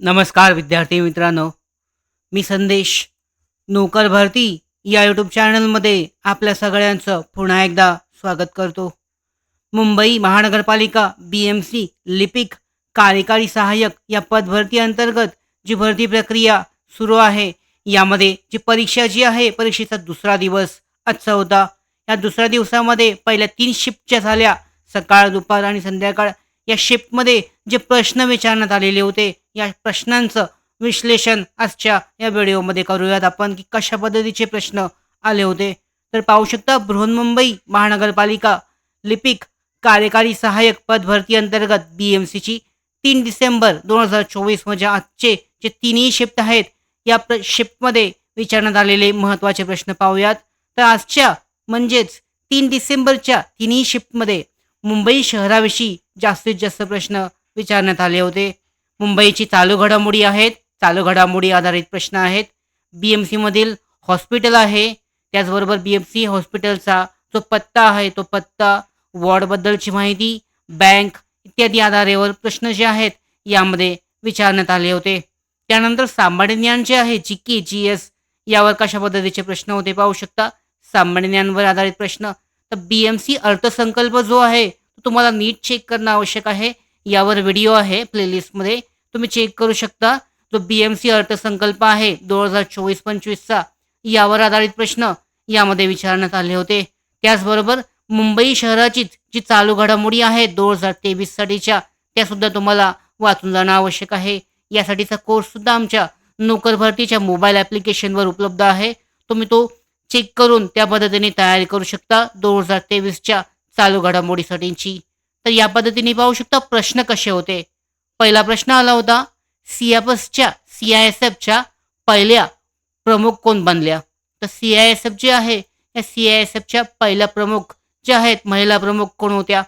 नमस्कार विद्यार्थी मित्रांनो. मी संदेश. नोकर भरती या यूट्यूब चॅनलमध्ये आपल्या सगळ्यांचं पुन्हा एकदा स्वागत करतो. मुंबई महानगरपालिका बी एम सी लिपिक कार्यकारी सहाय्यक या पदभरती अंतर्गत जी भरती प्रक्रिया सुरू आहे यामध्ये जी परीक्षा जी आहे परीक्षेचा दुसरा दिवस आजचा होता. या दुसऱ्या दिवसामध्ये पहिल्या तीन शिफ्टच्या झाल्या. सकाळ दुपार आणि संध्याकाळ या शिफ्टमध्ये जे प्रश्न विचारण्यात आलेले होते या प्रश्नांचं विश्लेषण आजच्या या व्हिडिओमध्ये करूयात आपण की कशा पद्धतीचे प्रश्न आले होते. तर पाहू शकता बृहन्मुंबई महानगरपालिका लिपिक कार्यकारी सहाय्यक पदभरती अंतर्गत बी एम सीची तीन डिसेंबर दोन हजार चोवीस म्हणजे आजचे जे तिन्ही शिफ्ट आहेत या प्र शिफ्टमध्ये विचारण्यात आलेले महत्त्वाचे प्रश्न पाहूयात. तर आजच्या म्हणजेच तीन डिसेंबरच्या तिन्ही शिफ्टमध्ये मुंबई शहराविषयी जास्तीत जास्त प्रश्न विचारण्यात आले होते. मुंबईची चालू घडामोडी आहेत. चालू घडामोडी आधारित प्रश्न आहेत. बी एम सीमधील हॉस्पिटल आहे. त्याचबरोबर बी एम सी हॉस्पिटलचा जो पत्ता आहे तो पत्ता वॉर्डबद्दलची माहिती बँक इत्यादी आधारेवर प्रश्न जे आहेत यामध्ये विचारण्यात आले होते. त्यानंतर सामान्य ज्ञान जे आहे जी के जी एस यावर कशा पद्धतीचे प्रश्न होते पाहू शकता. सामान्य ज्ञानवर आधारित प्रश्न तर बी एम सी अर्थसंकल्प जो आहे तो तुम्हाला नीट चेक करणं आवश्यक आहे. यावर व्हिडिओ आहे प्लेलिस्टमध्ये तुम्ही चेक करू शकता. जो बी एम सी अर्थसंकल्प आहे दोन हजार चोवीस पंचवीसचा यावर आधारित प्रश्न यामध्ये विचारण्यात आले होते. त्याचबरोबर मुंबई शहराचीच जी चालू घडामोडी आहे दोन हजार तेवीस साठीच्या त्या सुद्धा तुम्हाला वाचून जाणं आवश्यक आहे. यासाठीचा कोर्स सुद्धा आमच्या नोकर भरतीच्या मोबाईल ॲप्लिकेशनवर उपलब्ध आहे. तुम्ही तो चेक करून त्या पद्धतीने तयारी करू शकता दोन हजार तेवीसच्या चालू घडामोडीसाठीची. तर या पद्धतीने पाहू शकता प्रश्न कसे होते? पहिला प्रश्न आला होता सीएपसच्या सी आय एस एफच्या पहिल्या प्रमुख कोण बनल्या? तर सी आय एस एफ जे आहे या सी आय एस एफच्या पहिल्या प्रमुख ज्या आहेत महिला प्रमुख कोण होत्या?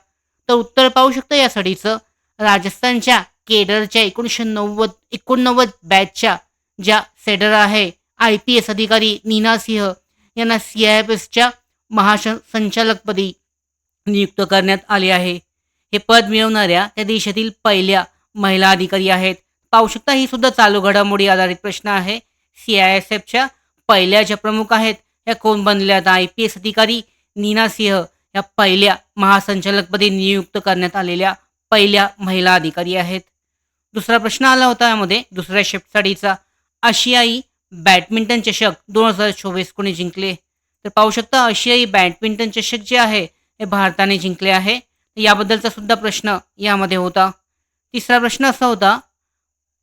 तर उत्तर पाहू शकता यासाठीचं राजस्थानच्या केडरच्या एकोणीसशे नव्वद एकोणनव्वद बॅचच्या ज्या सेडर आहे आय पी एस अधिकारी नीना सिंह यांना सी आय एफ एसच्या महासंचालकपदी नियुक्त करण्यात आले आहे. हे पद मिळवणाऱ्या त्या देशातील पहिल्या महिला अधिकारी आहेत. पाहू शकता ही सुद्धा चालू घडामोडी आधारित प्रश्न आहे. सी आय एस एफच्या पहिल्या ज्या प्रमुख आहेत या कोण बनल्या? आता आय पी एस अधिकारी नीना सिंह या पहिल्या महासंचालकपदी नियुक्त करण्यात आलेल्या पहिल्या महिला अधिकारी आहेत. दुसरा प्रश्न आला होता यामध्ये दुसऱ्या शिफ्टसाठीचा. आशियाई बॅडमिंटन चषक दोन हजार चोवीस कोणी जिंकले? तर पाहू शकता आशियाई बॅडमिंटन चषक जे आहे हे भारताने जिंकले आहे. याबद्दलचा सुद्धा प्रश्न यामध्ये होता. तिसरा प्रश्न असा होता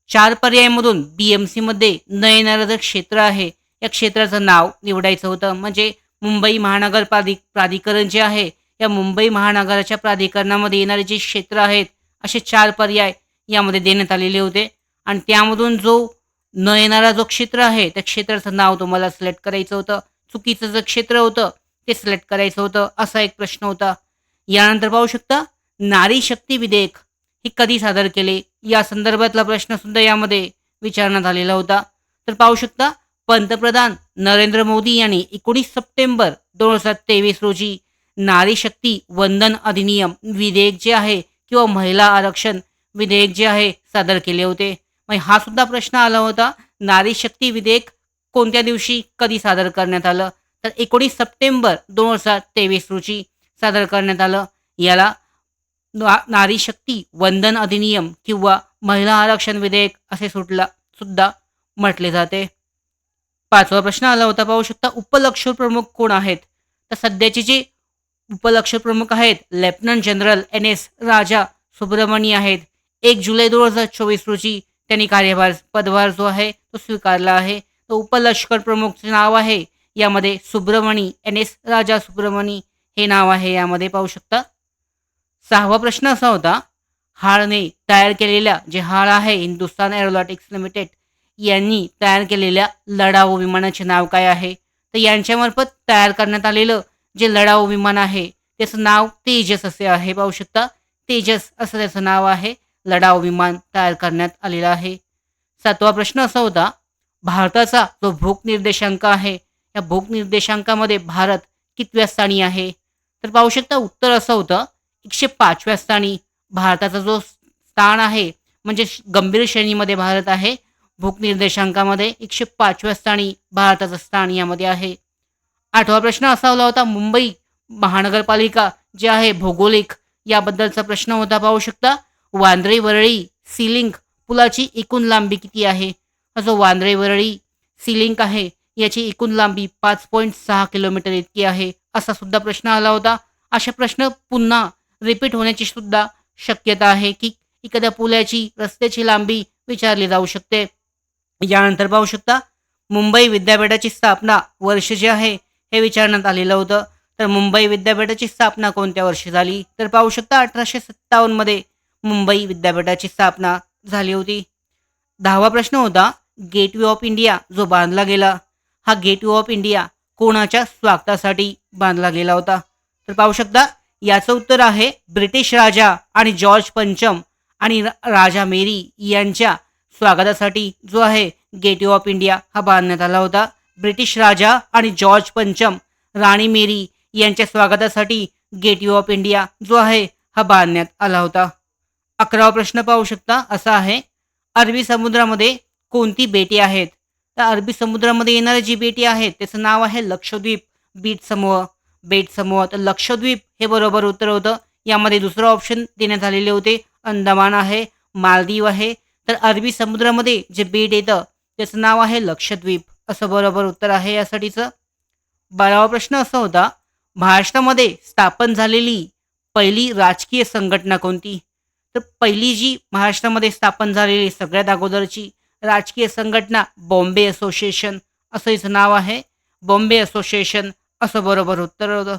चार पर्यायमधून बी एम सीमध्ये न येणारं जे क्षेत्र आहे. या क्षेत्राचं नाव निवडायचं होतं. म्हणजे मुंबई महानगर प्राधिक प्राधिकरण जे आहे या मुंबई महानगराच्या प्राधिकरणामध्ये येणारे जे क्षेत्र आहेत असे चार पर्याय यामध्ये देण्यात आलेले होते. आणि त्यामधून जो न येणारा जो क्षेत्र आहे त्या क्षेत्राचं नाव तुम्हाला सिलेक्ट करायचं होतं. चुकीचं जे क्षेत्र होतं ते सिलेक्ट करायचं होतं. असा एक प्रश्न होता. यानंतर पाहू शकता नारी शक्ती विधेयक हे कधी सादर केले? या संदर्भातला प्रश्न सुद्धा यामध्ये विचारण्यात आलेला होता. तर पाहू शकता पंतप्रधान नरेंद्र मोदी यांनी एकोणीस सप्टेंबर दोन हजार तेवीस रोजी नारी शक्ती वंदन अधिनियम विधेयक जे आहे किंवा महिला आरक्षण विधेयक जे आहे सादर केले होते. मग हा सुद्धा प्रश्न आला होता. नारी शक्ती विधेयक कोणत्या दिवशी कधी सादर करण्यात आलं? तर एकोणीस सप्टेंबर दोन हजार तेवीस रोजी सादर करण्यात आलं. याला ना- नारी शक्ती वंदन अधिनियम किंवा महिला आरक्षण विधेयक असे सुटला सुद्धा म्हटले जाते. पाचवा प्रश्न आला होता पाहू शकता उपलक्ष प्रमुख कोण आहेत? तर सध्याचे जे उपलक्ष प्रमुख आहेत lieutenant general N S Raja Subramani आहेत. एक जुलै दोन हजार चोवीस रोजी त्यांनी कार्यभार पदभार जो आहे तो स्वीकारला आहे. तो उपलष्कर प्रमुखचे नाव आहे. यामध्ये सुब्रमणी एन एस राजा सुब्रमणी हे नाव आहे. यामध्ये पाहू शकता सहावा प्रश्न असा होता हाळने तयार केलेल्या जे हाळ आहे हिंदुस्तान एरोलॉटिक्स लिमिटेड यांनी तयार केलेल्या लढाऊ विमानाचे नाव काय आहे? तर यांच्यामार्फत तयार करण्यात आलेलं जे लढाऊ विमान आहे त्याचं नाव तेजस असे आहे. पाहू शकता तेजस असं त्याचं नाव आहे. लढाऊ विमान तयार करण्यात आलेलं आहे. सातवा प्रश्न असा होता भारताचा जो भूक निर्देशांक आहे या भूक निर्देशांकामध्ये भारत कितव्या स्थानी आहे? तर पाहू शकता उत्तर असं होतं एकशे पाचव्या स्थानी भारताचा जो स्थान आहे म्हणजे गंभीर श्रेणीमध्ये भारत आहे भूक निर्देशांकामध्ये एकशे पाचव्या स्थानी भारताचं स्थान यामध्ये आहे. आठवा प्रश्न असा आला होता मुंबई महानगरपालिका जे आहे भौगोलिक याबद्दलचा प्रश्न होता पाहू शकता. वांद्रे वरळी सीलिंक पुलाची एकूण लांबी किती आहे? हा जो वांद्रे वरळी सीलिंक आहे याची एकूण लांबी पाच पॉईंट सहा किलोमीटर इतकी आहे असा सुद्धा प्रश्न आला होता. असे प्रश्न पुन्हा रिपीट होण्याची सुद्धा शक्यता आहे की एखाद्या पुलाची रस्त्याची लांबी विचारली जाऊ शकते. यानंतर पाहू शकता मुंबई विद्यापीठाची स्थापना वर्ष जे आहे हे विचारण्यात आलेलं होतं. तर मुंबई विद्यापीठाची स्थापना कोणत्या वर्षी झाली? तर पाहू शकता अठराशे सत्तावन्नमध्ये मुंबई विद्यापीठाची स्थापना झाली होती. दहावा प्रश्न होता गेटवे ऑफ इंडिया जो बांधला गेला हा गेटवे ऑफ इंडिया कोणाच्या स्वागतासाठी बांधला गेला होता? तर पाहू शकता याचं उत्तर आहे ब्रिटिश राजा आणि जॉर्ज पंचम आणि राजा मेरी यांच्या स्वागतासाठी जो आहे गेटवे ऑफ इंडिया हा बांधण्यात आला होता. ब्रिटिश राजा आणि जॉर्ज पंचम राणी मेरी यांच्या स्वागतासाठी गेटवे ऑफ इंडिया जो आहे हा बांधण्यात आला होता. अकरावा प्रश्न पाहू शकता. असा आहे अरबी समुद्रामध्ये कोणती बेटी आहेत? तर अरबी समुद्रामध्ये येणारी जी बेटी आहेत त्याचं नाव आहे लक्षद्वीप. बीट समूह बेट समूह. तर लक्षद्वीप हे बरोबर उत्तर होतं. यामध्ये दुसरं ऑप्शन देण्यात आलेले होते. अंदमान आहे मालदीव आहे. तर अरबी समुद्रामध्ये जे बेट येतं त्याचं नाव आहे लक्षद्वीप. असं बरोबर उत्तर आहे यासाठीचं. बारावा प्रश्न असा होता महाराष्ट्रामध्ये स्थापन झालेली पहिली राजकीय संघटना कोणती? तर पहिली जी महाराष्ट्रामध्ये स्थापन झालेली सगळ्यात अगोदरची राजकीय संघटना बॉम्बे असोसिएशन असं हिचं नाव आहे. बॉम्बे असोसिएशन असं बरोबर उत्तर होतं.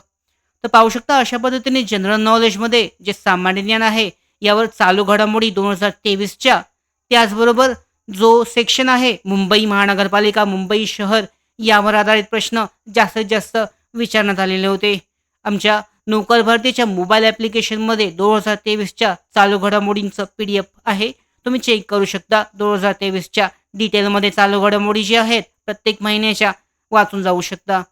तर पाहू शकता अशा पद्धतीने जनरल नॉलेजमध्ये जे सामान्य ज्ञान आहे यावर चालू घडामोडी दोन हजार तेवीसच्या त्याचबरोबर जो सेक्शन आहे मुंबई महानगरपालिका मुंबई शहर यावर आधारित प्रश्न जास्तीत जास्त विचारण्यात आलेले होते. आमच्या नोकर भरतीच्या मोबाईल ॲप्लिकेशनमध्ये दोन हजार तेवीसच्या चालू घडामोडींचं पी डी एफ आहे. तुम्ही चेक करू शकता. दोन हजार तेवीसच्या डिटेलमध्ये चालू घडामोडी जी आहेत प्रत्येक महिन्याच्या वाचून जाऊ शकता.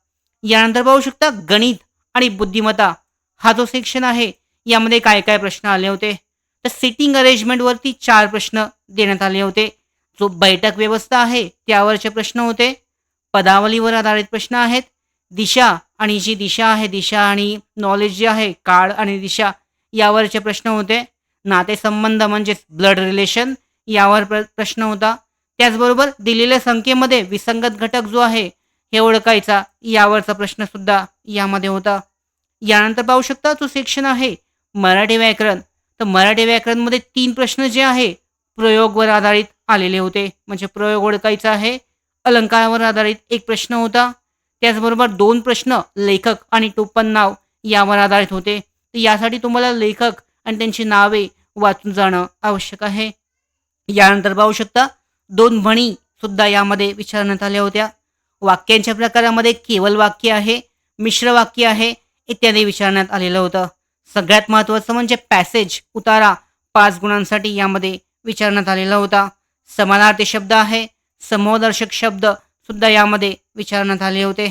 यानंतर पाहू शकता गणित आणि बुद्धिमत्ता. हा जो सेक्शन आहे यामध्ये काय काय प्रश्न आले होते? तर सिटिंग अरेंजमेंटवरती चार प्रश्न देण्यात आले होते. जो बैठक व्यवस्था आहे त्यावरचे प्रश्न होते. पदावलीवर आधारित प्रश्न आहेत. दिशा आणि जी दिशा आहे दिशा आणि नॉलेज जे आहे काळ आणि दिशा यावरचे प्रश्न होते. नातेसंबंध म्हणजेच ब्लड रिलेशन यावर प्र प्रश्न होता. त्याचबरोबर दिलेल्या संख्येमध्ये विसंगत घटक जो आहे हे ओळखायचा यावरचा प्रश्न सुद्धा यामध्ये होता. यानंतर पाहू शकता जो सेक्शन आहे मराठी व्याकरण. तर मराठी व्याकरणमध्ये तीन प्रश्न जे आहे प्रयोगवर आधारित आलेले होते. म्हणजे प्रयोग ओळखायचा आहे अलंकारावर आधारित एक प्रश्न होता. त्याचबरोबर दोन प्रश्न लेखक आणि टोपण नाव यावर आधारित होते. तर यासाठी तुम्हाला लेखक आणि त्यांची नावे वाचून जाणं आवश्यक आहे. यानंतर पाहू शकता दोन म्हणी सुद्धा यामध्ये विचारण्यात आल्या होत्या. वाक्यांच्या प्रकारामध्ये केवल वाक्य आहे मिश्र वाक्य आहे इत्यादी विचारण्यात आलेलं होतं. सगळ्यात महत्त्वाचं म्हणजे पॅसेज उतारा पाच गुणांसाठी यामध्ये विचारण्यात आलेला होता. समानार्थी शब्द आहे समोदर्शक शब्द सुद्धा यामध्ये विचारण्यात आले होते.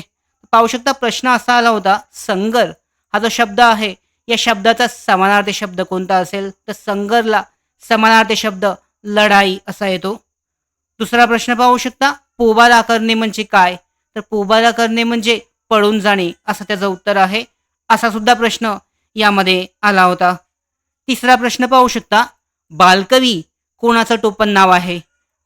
पाहू शकता प्रश्न असा आला होता संगर हा जो शब्द आहे या शब्दाचा समानार्थी शब्द कोणता असेल? तर संगरला समानार्थी शब्द लढाई असा येतो. दुसरा प्रश्न पाहू शकता पोबाला करणे म्हणजे काय? तर पोबाला करणे म्हणजे पळून जाणे असं त्याचं उत्तर आहे. असा सुद्धा प्रश्न यामध्ये आला होता. तिसरा प्रश्न पाहू शकता बालकवी कोणाचं टोपण नाव आहे?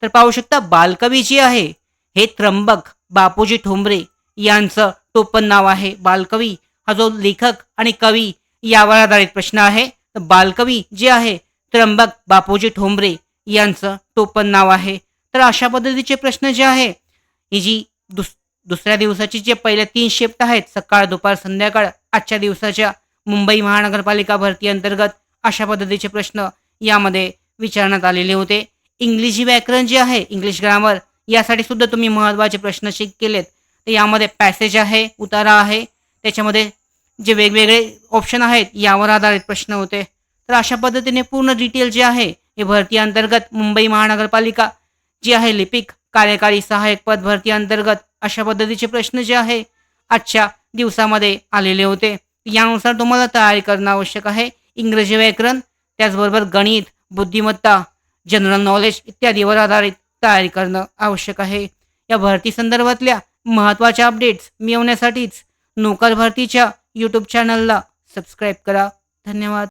तर पाहू शकता बालकवी जी आहे हे त्र्यंबक बापूजी ठोंबरे यांचं टोपण नाव आहे. बालकवी हा जो लेखक आणि कवी यावर आधारित प्रश्न आहे. तर बालकवी जे आहे त्र्यंबक बापूजी ठोंबरे यांचं टोपण नाव आहे. तर अशा पद्धतीचे प्रश्न जे आहे ही जी दुस दुसऱ्या दिवसाची जे पहिल्या तीन शिफ्ट आहेत सकाळ दुपार संध्याकाळ आजच्या दिवसाच्या मुंबई महानगरपालिका भरती अंतर्गत अशा पद्धतीचे प्रश्न यामध्ये विचारण्यात आलेले होते. इंग्लिशी व्याकरण जे आहे इंग्लिश ग्रामर यासाठी सुद्धा तुम्ही महत्त्वाचे प्रश्न चेक केलेत. तर यामध्ये पॅसेज आहे उतारा आहे. त्याच्यामध्ये जे वेगवेगळे ऑप्शन आहेत यावर आधारित प्रश्न होते. तर अशा पद्धतीने पूर्ण डिटेल जे आहे हे भरती अंतर्गत मुंबई महानगरपालिका जी आहे लिपिक कार्यकारी सहाय्यक पद भरती अंतर्गत अशा पद्धतीचे प्रश्न जे आहे आजच्या दिवसामध्ये आलेले होते. यानुसार तुम्हाला तयारी करणं आवश्यक आहे. इंग्रजी व्याकरण त्याचबरोबर गणित बुद्धिमत्ता जनरल नॉलेज इत्यादीवर आधारित तयारी करणं आवश्यक आहे. या भरती संदर्भातल्या महत्त्वाच्या अपडेट्स मिळवण्यासाठीच नोकर भरतीच्या यूट्यूब चॅनलला सबस्क्राईब करा. धन्यवाद.